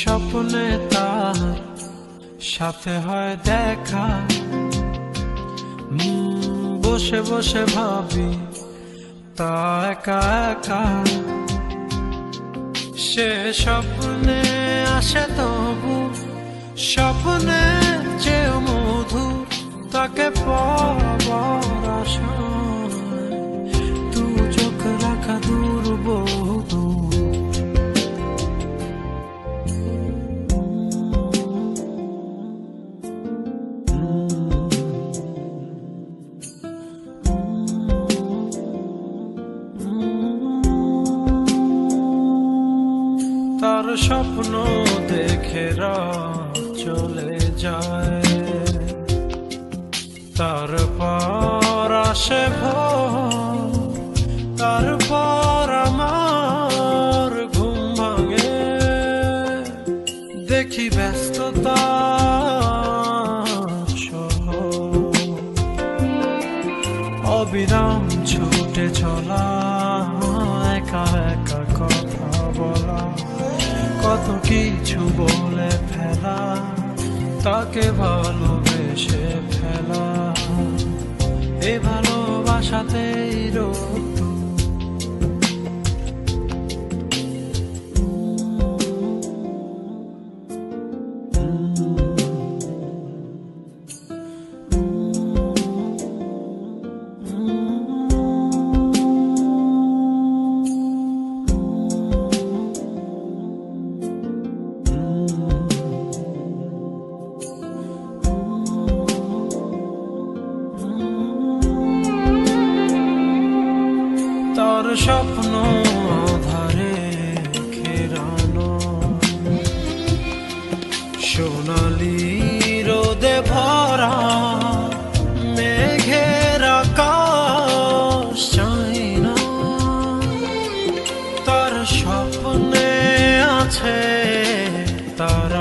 স্বপ্নে তার সাথে হয় দেখা। বসে বসে ভাবি, তা একা একা। সে স্বপ্নে আসে তবু, স্বপ্নে যে স্বপ্ন দেখে চলে যায়। তারপর আসে তারপর আমার ঘুম ভাঙে। দেখি ব্যস্ততা অবিরাম ছুটে চলা বলে ফেলা তাকে ভালোবেসে ফেলা। এ ভালোবাসাতেই রোদ স্বপ্ন ধারে খেরানো সোনালি রোদে ভরা মেঘের আকাশ তার স্বপ্নে আছে তার